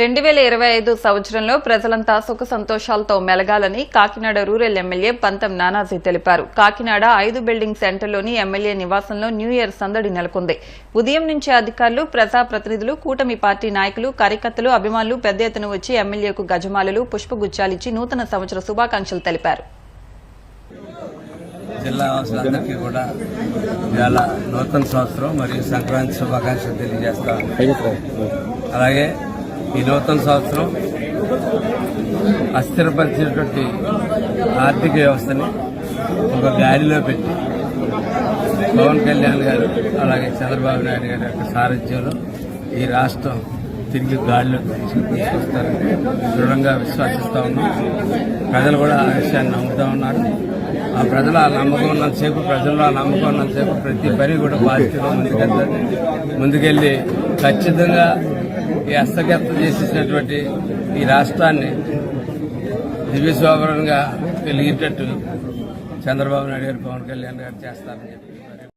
రెండు వేల ఇరవై ఐదు సంవత్సరంలో ప్రజలంతా సుఖ సంతోషాలతో మెలగాలని కాకినాడ రూరల్ ఎమ్మెల్యే పంతం నానాజీ తెలిపారు. కాకినాడ ఐదు బిల్డింగ్ సెంటర్లోని ఎమ్మెల్యే నివాసంలో న్యూ ఇయర్ సందడి నెలకొంది. ఉదయం నుంచి అధికారులు ప్రజాప్రతినిధులు కూటమి పార్టీ నాయకులు కార్యకర్తలు అభిమానులు పెద్ద ఎత్తున వచ్చి ఎమ్మెల్యేకు గజమాలలు పుష్పగుచ్చాలిచ్చి నూతన సంవత్సర శుభాకాంక్షలు తెలిపారు. జిల్లా వాసులందరికీ కూడా ఇవాళ నూతన సంవత్సరం మరియు సంక్రాంతి శుభాకాంక్షలు తెలియజేస్తాం. అలాగే ఈ నూతన సంవత్సరం అస్థిరపరిచినటువంటి ఆర్థిక వ్యవస్థని ఒక గాలిలో పెట్టి పవన్ కళ్యాణ్ గారు అలాగే చంద్రబాబు నాయుడు గారి యొక్క సారథ్యంలో ఈ రాష్ట్రం తిరిగి గాడిలో తీసుకొస్తారని దృఢంగా విశ్వసిస్తూ ఉన్నాం. ప్రజలు కూడా ఆ విషయాన్ని నమ్ముతా ఉన్నారు. ఆ ప్రజలు ఆ నమ్మకం ఉన్నంతసేపు ప్రజల్లో ఆ నమ్మకం ఉన్నంతసేపు ప్రతి పని కూడా పాజిటివ్గా ముందుకెళ్తారు ముందుకెళ్ళి ఖచ్చితంగా ఈ హస్తగతం చేసేసినటువంటి ఈ రాష్ట్రాన్ని దివ్యస్వాభరణంగా వెలిగేటట్టు చంద్రబాబు నాయుడు గారు పవన్ కళ్యాణ్ గారు చేస్తారని చెప్పి